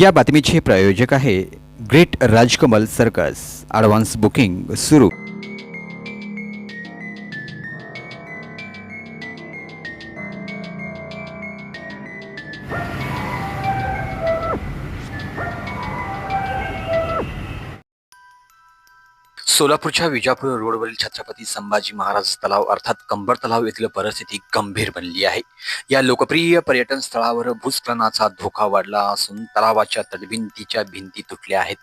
या बातमीचे प्रायोजक आहे great Rajkamal circus. Advance booking सुरू. सोलापूरच्या विजापूर रोडवरील छत्रपती संभाजी महाराज तलाव अर्थात कंबर तलाव येथील परिस्थिती गंभीर बनली आहे. या लोकप्रिय पर्यटन स्थळावर भूस्खलनाचा धोका वाढला असून तलावाच्या तटभिंतीच्या भिंती तुटल्या आहेत.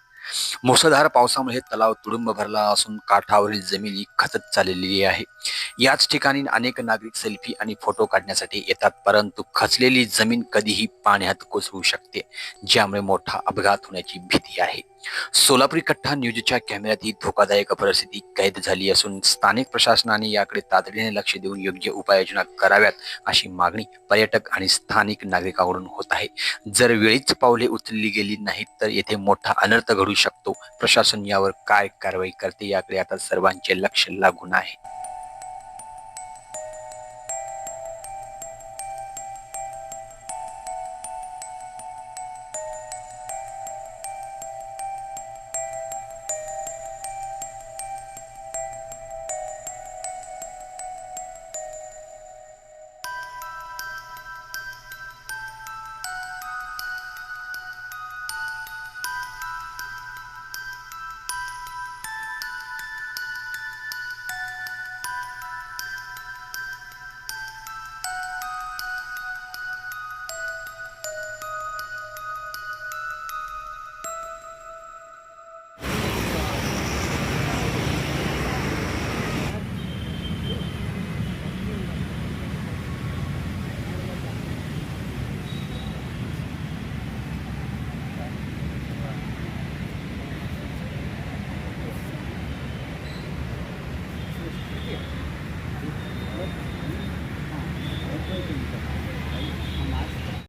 मुसळधार पावसामुळे तलाव तुडुंब भरला असून काठावरील जमिनी खचत चाललेली आहे. याच ठिकाणी अनेक नागरिक सेल्फी आणि फोटो काढण्यासाठी येतात परंतु खचलेली जमीन कधीही पाण्यात कोसळू शकते ज्यामुळे मोठा अपघात होण्याची भीती आहे. सोलापुरी कट्टा न्यूजच्या कॅमेऱ्यात ही धोकादायक परिस्थिती कैद झाली असून स्थानिक प्रशासनाने याकडे तातडीने लक्ष देऊन योग्य उपाययोजना कराव्यात अशी मागणी पर्यटक आणि स्थानिक नागरिकांकडून होत आहे. जर वेळीच पावले उचलली गेली नाहीत तर येथे मोठा अनर्थ घडू शकतो. प्रशासन यावर काय कारवाई करते याकडे आता सर्वांचे लक्ष लागून आहे.